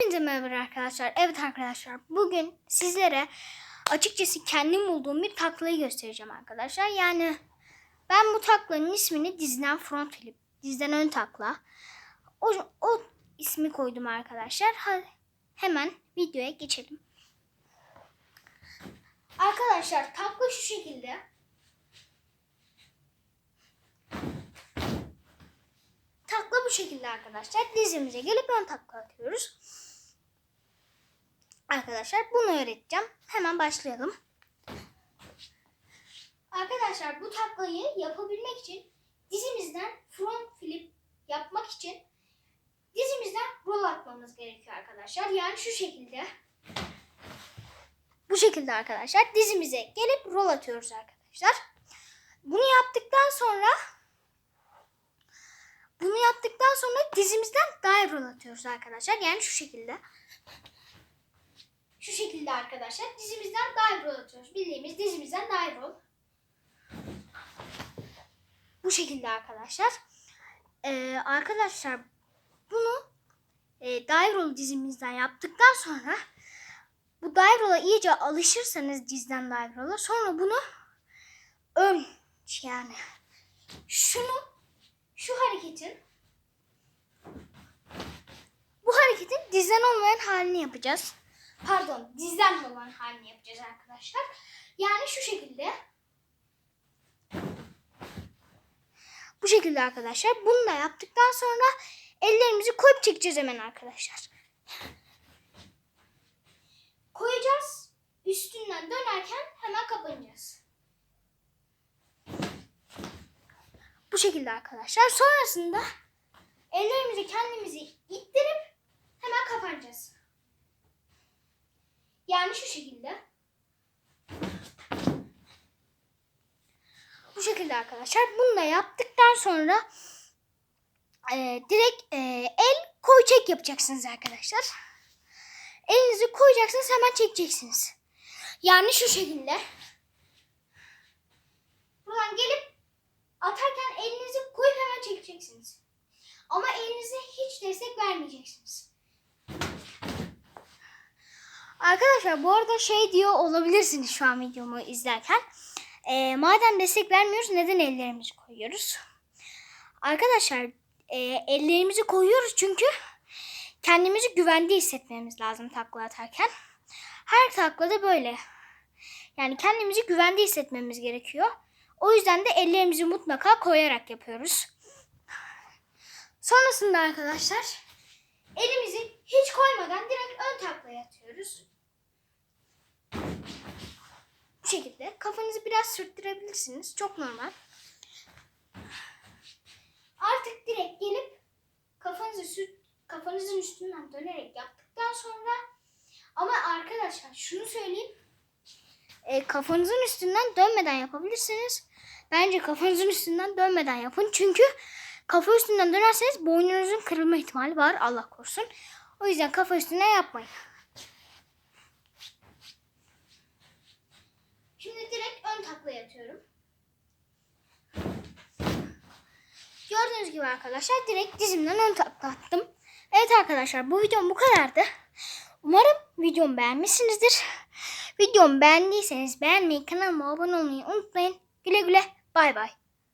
Hepinize merhaba arkadaşlar. Evet arkadaşlar bugün sizlere açıkçası kendim bulduğum bir taklayı göstereceğim arkadaşlar. Yani ben bu taklanın ismini dizden front flip, dizden ön takla. O, o ismi koydum arkadaşlar. Hadi hemen videoya geçelim. Arkadaşlar takla şu şekilde. Takla bu şekilde arkadaşlar. Dizimize gelip ön takla atıyoruz. Arkadaşlar bunu öğreteceğim. Hemen başlayalım. Arkadaşlar bu taklayı yapabilmek için dizimizden front flip yapmak için dizimizden rol atmamız gerekiyor arkadaşlar. Yani şu şekilde. Bu şekilde arkadaşlar dizimize gelip rol atıyoruz arkadaşlar. Bunu yaptıktan sonra bunu yaptıktan sonra dizimizden dive roll atıyoruz arkadaşlar. Yani şu şekilde. Şu şekilde arkadaşlar dizimizden dive roll atıyoruz. Bildiğimiz dizimizden dive roll. Bu şekilde arkadaşlar. Ee, arkadaşlar bunu e, dive roll dizimizden yaptıktan sonra bu dive roll'a iyice alışırsanız dizden dive roll'a sonra bunu ön yani şunu şu hareketin bu hareketin dizden olmayan halini yapacağız. Pardon, dizden olan halini yapacağız arkadaşlar. Yani şu şekilde. Bu şekilde arkadaşlar. Bunu da yaptıktan sonra ellerimizi koyup çekeceğiz hemen arkadaşlar. Koyacağız. Üstünden dönerken hemen kapanacağız. Bu şekilde arkadaşlar. Sonrasında ellerimizi kendimizi ittirip hemen kapanacağız. Yani şu şekilde. Bu şekilde arkadaşlar. Bunu da yaptıktan sonra e, direkt e, el koy çek yapacaksınız arkadaşlar. Elinizi koyacaksınız hemen çekeceksiniz. Yani şu şekilde. Buradan gelip atarken elinizi koyup hemen çekeceksiniz. Ama elinize hiç destek vermeyeceksiniz. Arkadaşlar bu arada şey diyor olabilirsiniz şu an videomu izlerken. Ee, madem destek vermiyoruz neden ellerimizi koyuyoruz? Arkadaşlar e, ellerimizi koyuyoruz çünkü kendimizi güvende hissetmemiz lazım takla atarken. Her taklada böyle. Yani kendimizi güvende hissetmemiz gerekiyor. O yüzden de ellerimizi mutlaka koyarak yapıyoruz. Sonrasında arkadaşlar elimizi hiç koymadan direkt ön taklaya atıyoruz. Bu şekilde kafanızı biraz sürttürebilirsiniz. Çok normal. Artık direkt gelip kafanızı sürt, kafanızın üstünden dönerek yaptıktan sonra ama arkadaşlar şunu söyleyeyim. E, kafanızın üstünden dönmeden yapabilirsiniz. Bence kafanızın üstünden dönmeden yapın. Çünkü kafa üstünden dönerseniz boynunuzun kırılma ihtimali var. Allah korusun. O yüzden kafa üstüne yapmayın. Şimdi direkt ön takla yatıyorum. Gördüğünüz gibi arkadaşlar direkt dizimden ön takla attım. Evet arkadaşlar bu videom bu kadardı. Umarım videomu beğenmişsinizdir. Videomu beğendiyseniz beğenmeyi, kanalıma abone olmayı unutmayın. Güle güle bay bay.